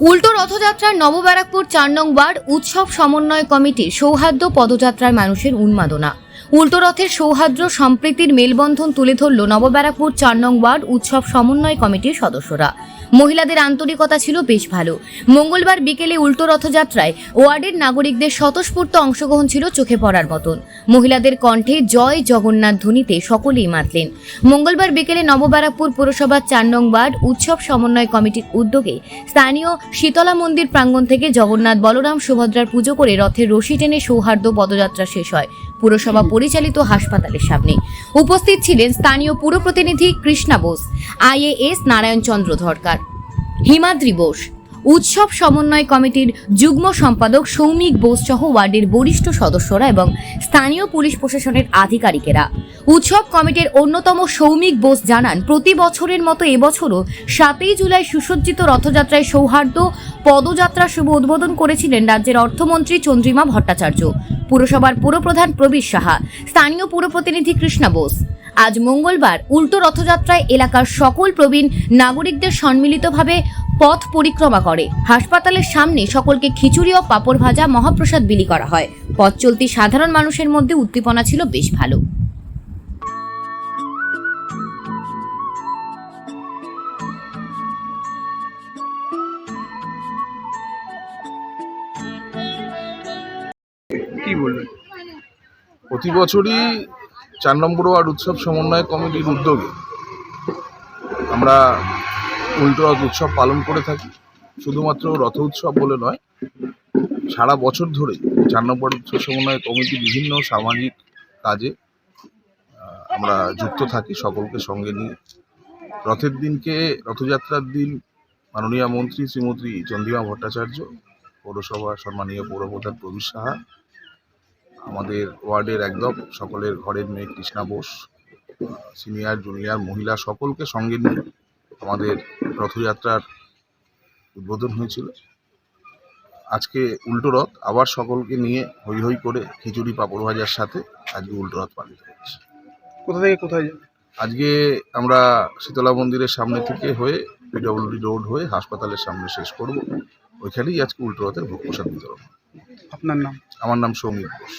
উল্টো রথযাত্রার নব ব্যারাকপুর চার নং ওয়ার্ড উৎসব সমন্বয় কমিটির সৌহার্দ্য পদযাত্রায় মানুষের উন্মাদনা। উল্টো রথের সৌহার্দ্য সম্প্রীতির মেলবন্ধন তুলে ধরল নব ব্যারাকপুর চার নং ওয়ার্ড উৎসব সমন্বয় কমিটির সদস্যরা। মহিলাদের আন্তরিকতা ছিল বেশ ভালো। মঙ্গলবার বিকেলে উল্টো রথযাত্রায় ওয়ার্ডের নাগরিকদের স্বতঃস্ফূর্ত অংশগ্রহণ ছিল চোখে পড়ার মতন। মহিলাদের কণ্ঠে জয় জগন্নাথ ধ্বনিতে সকলেই মাতলেন। মঙ্গলবার বিকেলে নবব্যারাকপুর পুরসভার চার নং ওয়ার্ড উৎসব সমন্বয় কমিটির উদ্যোগে স্থানীয় শীতলা মন্দির প্রাঙ্গণ থেকে জগন্নাথ বলরাম সুভদ্রার পুজো করে রথের রশি টেনে সৌহার্দ্য পদযাত্রা শেষ হয়। পুরসভা পরিচালিত হাসপাতালের সামনে। উপস্থিত ছিলেন স্থানীয় পুর প্রতিনিধি কৃষ্ণা বোস, আইএএস নারায়ণ চন্দ্র ধরকার, হিমাদ্রি বোস, উৎসব সমন্বয় কমিটির যুগ্ম সম্পাদক সৌমিক বোস সহ ওয়ার্ডের বরিষ্ঠ সদস্যরা এবং স্থানীয় পুলিশ প্রশাসনের আধিকারিকেরা। উৎসব কমিটির অন্যতম সৌমিক বোস জানান, প্রতি বছরের মতো এবছরও সাতই জুলাই সুসজ্জিত রথযাত্রায় সৌহার্দ্য পদযাত্রা শুভ উদ্বোধন করেছিলেন রাজ্যের অর্থমন্ত্রী চন্দ্রিমা ভট্টাচার্য। পুরসভার পুরপ্রধান প্রবীর সাহা, স্থানীয় পুর প্রতিনিধি কৃষ্ণা বোস। আজ মঙ্গলবার উল্টো রথযাত্রায় এলাকার সকল প্রবীণ নাগরিকদের সম্মিলিতভাবে পথ পরিক্রমা করে। হাসপাতালের সামনে সকলকে খিচুড়ি ও পাপড় ভাজা মহাপ্রসাদ বিলি করা হয়। পথ চলতি সাধারণ মানুষের মধ্যে উদ্দীপনা ছিল বেশ ভালো। কি বলবেন? প্রতি বছরই চার নম্বর ওয়ার্ড উৎসব সমন্বয় কমিটির উদ্যোগে আমরা উল্টো রথ উৎসব পালন করে থাকি। শুধুমাত্র রথ উৎসব বলে নয়, সারা বছর ধরেই চার নম্বর উৎসব সমন্বয় কমিটি বিভিন্ন সামাজিক কাজে আমরা যুক্ত থাকি সকলকে সঙ্গে নিয়ে। রথের দিনকে, রথযাত্রার দিন মাননীয় মন্ত্রী শ্রীমতী চন্দ্রিমা ভট্টাচার্য পৌরসভা সম্মানীয় পৌরপ্রধান প্রবীর সাহা আমাদের ওয়ার্ডের একদম সকলের ঘরের মেয়ে কৃষ্ণা বোস সিনিয়র জুনিয়র মহিলা সকলকে সঙ্গে নিয়ে আমাদের রথযাত্রার উদ্বোধন হয়েছিল। আজকে উল্টো রথ আবার সকলকে নিয়ে হই হই করে খিচুড়ি পাঁপড় ভাজার সাথে আজকে উল্টো রথ পালিত হচ্ছে কোথা থেকে কোথায় যাবে? আজকে আমরা শীতলা মন্দিরের সামনে থেকে হয়ে পিডব্লিউডি রোড হয়ে হাসপাতালের সামনে শেষ করব। ওইখানেই আজকে উল্টো রথের ভোগ প্রসাদ বিতরণ আপনার নাম? আমার নাম সৌমিক ঘোষ